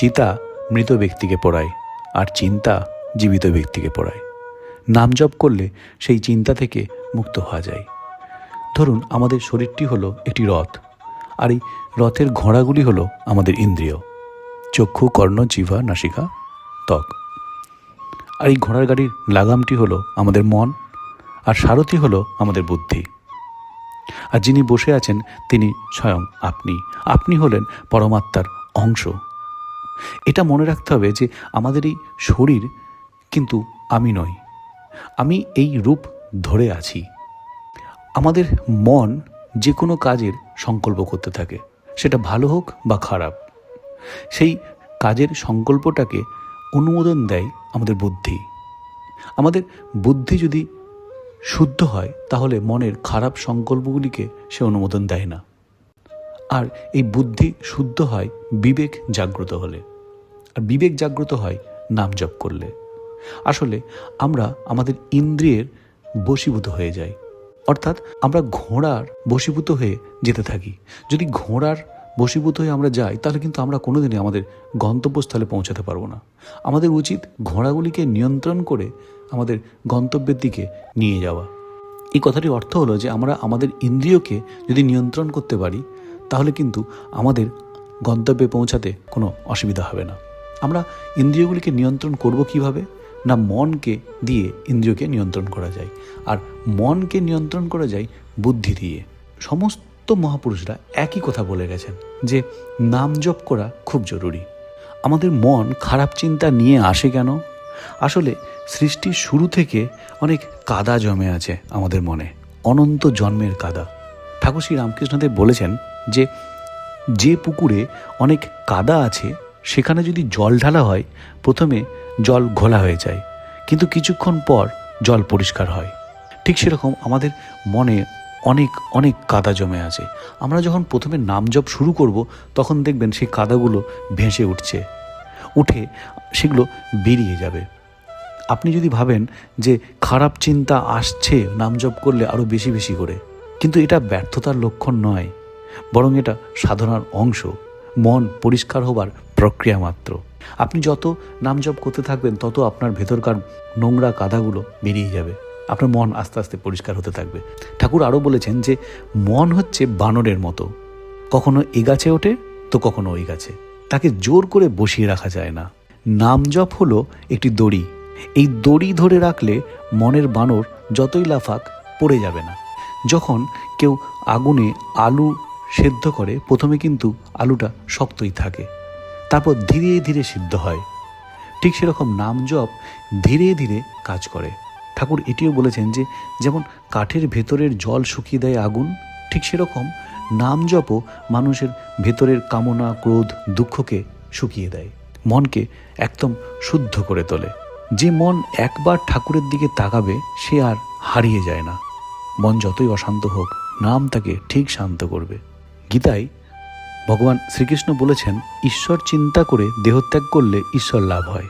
চিতা মৃত ব্যক্তিকে পড়ায় আর চিন্তা জীবিত ব্যক্তিকে পড়ায়। নাম জপ করলে সেই চিন্তা থেকে মুক্ত হওয়া যায়। ধরুন আমাদের শরীরটি হলো একটি রথ, আর এই রথের ঘোড়াগুলি হলো আমাদের ইন্দ্রিয়। চক্ষু, কর্ণ জিভা নাসিকা, ত্বক। আর এই ঘোড়ার গাড়ির লাগামটি হলো আমাদের মন, আর সারথি হলো আমাদের বুদ্ধি। আর যিনি বসে আছেন তিনি স্বয়ং আপনি। আপনি হলেন পরমাত্মার অংশ। এটা মনে রাখতে হবে যে আমাদের এই শরীর কিন্তু আমি নই। আমি এই রূপ ধরে আছি। আমাদের মন যে কোনো কাজের সংকল্প করতে থাকে, সেটা ভালো হোক বা খারাপ। সেই কাজের সংকল্পটাকে অনুমোদন দেয় আমাদের বুদ্ধি। আমাদের বুদ্ধি যদি শুদ্ধ হয়, তাহলে মনের খারাপ সংকল্পগুলিকে সে অনুমোদন দেয় না। আর এই বুদ্ধি শুদ্ধ হয় বিবেক জাগ্রত হলে। আর বিবেক জাগ্রত হয় নাম জপ করলে। আসলে আমরা আমাদের ইন্দ্রিয়ের বশীভূত হয়ে যাই। অর্থাৎ আমরা ঘোড়ার বশীভূত হয়ে যেতে থাকি। যদি ঘোড়ার বশীভূত হয়ে আমরা যাই, তাহলে কিন্তু আমরা কোনোদিনই আমাদের গন্তব্যস্থলে পৌঁছাতে পারব না। আমাদের উচিত ঘোড়াগুলিকে নিয়ন্ত্রণ করে আমাদের গন্তব্যের দিকে নিয়ে যাওয়া। এই কথাটির অর্থ হলো যে আমরা আমাদের ইন্দ্রিয়কে যদি নিয়ন্ত্রণ করতে পারি, তাহলে কিন্তু আমাদের গন্তব্যে পৌঁছাতে কোনো অসুবিধা হবে না। আমরা ইন্দ্রিয়গুলিকে নিয়ন্ত্রণ করব কীভাবে? না মনকে দিয়ে ইন্দ্রিয়কে নিয়ন্ত্রণ করা যায়। আর মনকে নিয়ন্ত্রণ করা যায় বুদ্ধি দিয়ে। সমস্ত মহাপুরুষরা একই কথা বলে গেছেন যে নাম জপ করা খুব জরুরি। আমাদের মন খারাপ চিন্তা নিয়ে আসে কেন? আসলে সৃষ্টির শুরু থেকে অনেক কাদা জমে আছে আমাদের মনে। অনন্ত জন্মের কাদা। ঠাকুর শ্রী রামকৃষ্ণদেব বলেছেন যে যে পুকুরে অনেক কাদা আছে সেখানে যদি জল ঢালা হয়, প্রথমে জল ঘোলা হয়ে যায়, কিন্তু কিছুক্ষণ পর জল পরিষ্কার হয়। ঠিক সেরকম আমাদের মনে অনেক অনেক কাদা জমে আছে। আমরা যখন প্রথমে নাম জপ শুরু করব, তখন দেখবেন সেই কাদাগুলো ভেসে উঠছে। উঠে সেগুলো বেরিয়ে যাবে। আপনি যদি ভাবেন যে খারাপ চিন্তা আসছে নাম জপ করলে আরও বেশি বেশি করে, কিন্তু এটা ব্যর্থতার লক্ষণ নয়, বরং এটা সাধনার অংশ। মন পরিষ্কার হবার প্রক্রিয়া মাত্র। আপনি যত নাম জপ করতে থাকবেন, তত আপনার ভেতরকার নোংরা কাদাগুলো বেরিয়ে যাবে। আপনার মন আস্তে আস্তে পরিষ্কার হতে থাকবে। ঠাকুর আরও বলেছেন যে, মন হচ্ছে বানরের মতো। কখনো এ গাছে ওঠে তো কখনো ওই গাছে। তাকে জোর করে বসিয়ে রাখা যায় না। নাম জপ হলো একটি দড়ি। এই দড়ি ধরে রাখলে মনের বানর যতই লাফাক, পড়ে যাবে না। যখন কেউ আগুনে আলু সেদ্ধ করে প্রথমে কিন্তু আলুটা শক্তই থাকে। তারপর ধীরে ধীরে সিদ্ধ হয়। ঠিক সেরকম নাম জপ ধীরে ধীরে কাজ করে। ঠাকুর এটিও বলেছেন যে, যেমন কাঠের ভেতরের জল শুকিয়ে দেয় আগুন, ঠিক সেরকম নাম জপও মানুষের ভেতরের কামনা, ক্রোধ, দুঃখকে শুকিয়ে দেয়। মনকে একদম শুদ্ধ করে তোলে। যে মন একবার ঠাকুরের দিকে তাকাবে, সে আর হারিয়ে যায় না। মন যতই অশান্ত হোক, নাম তাকে ঠিক শান্ত করবে। গীতায় ভগবান শ্রীকৃষ্ণ বলেছেন ঈশ্বর চিন্তা করে দেহত্যাগ করলে ঈশ্বর লাভ হয়।